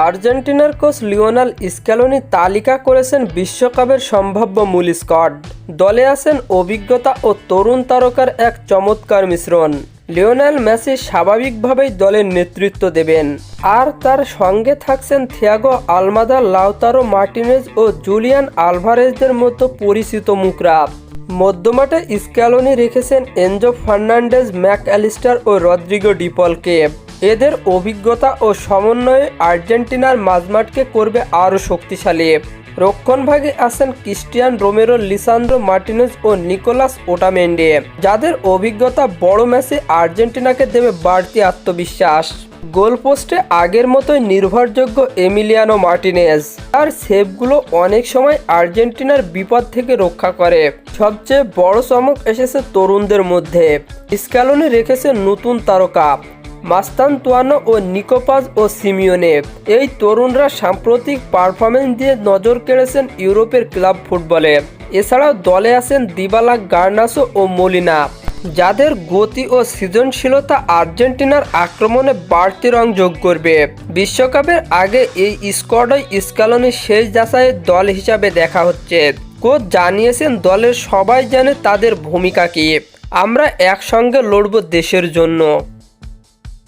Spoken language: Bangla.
আর্জেন্টিনার কোচ লিওনাল স্ক্যালোনি তালিকা করেছেন বিশ্বকাপের সম্ভাব্য মূল স্কোয়াড। দলে আছেন অভিজ্ঞতা ও তরুণ তারকার এক চমৎকার মিশ্রণ। লিওনাল মেসি স্বাভাবিকভাবেই দলের নেতৃত্ব দেবেন। আর তার সঙ্গে থাকছেন থিয়াগো আলমাদা, লাউতারো মার্টিনেজ ও জুলিয়ান আলভারেজদের মতো পরিচিত মুখরা। মধ্যমাঠে স্ক্যালোনি রেখেছেন এনজো ফার্নান্ডেজ ম্যাক অ্যালিস্টার ও রদ্রিগো ডিপলকে। এদের অভিজ্ঞতা ও সমন্বয়ে আর্জেন্টিনার মাঝমাঠকে করবে আরও শক্তিশালী। রক্ষণভাগে আছেন ক্রিস্টিয়ান রোমেরো, লিসান্দ্রো মার্টিনেজ ও নিকোলাস ওটামেন্ডে। যাদের অভিজ্ঞতা বড় ম্যাচে আর্জেন্টিনাকে দেবে বাড়তি আত্মবিশ্বাস। গোলপোস্টে আগের মতোই নির্ভরযোগ্য এমিলিয়ানো মার্টিনেজ। তার সেভগুলো অনেক সময় আর্জেন্টিনার বিপদ থেকে রক্ষা করে। সবচেয়ে বড় চমক এসেছে তরুণদের মধ্যে। স্ক্যালনে রেখেছে নতুন তারকা। মাস্তান তুয়ানো ও নিকোপাজ ও সিমিওনে। এই তরুণরা সাম্প্রতিক পারফরমেন্স দিয়ে নজর কেড়েছেন ইউরোপের ক্লাব ফুটবলে। এছাড়াও দলে আছেন দিবালা গার্নাসো ও মলিনা। যাদের গতি ও সৃজনশীলতা আর্জেন্টিনার আক্রমণে বাড়তি রং যোগ করবে। বিশ্বকাপের আগে এই স্কোয়াডই স্কালনের শেষ যাচাইয়ের দল হিসাবে দেখা হচ্ছে। কোচ জানিয়েছেন, দলের সবাই জানে তাদের ভূমিকা কী। আমরা একসঙ্গে লড়ব দেশের জন্য।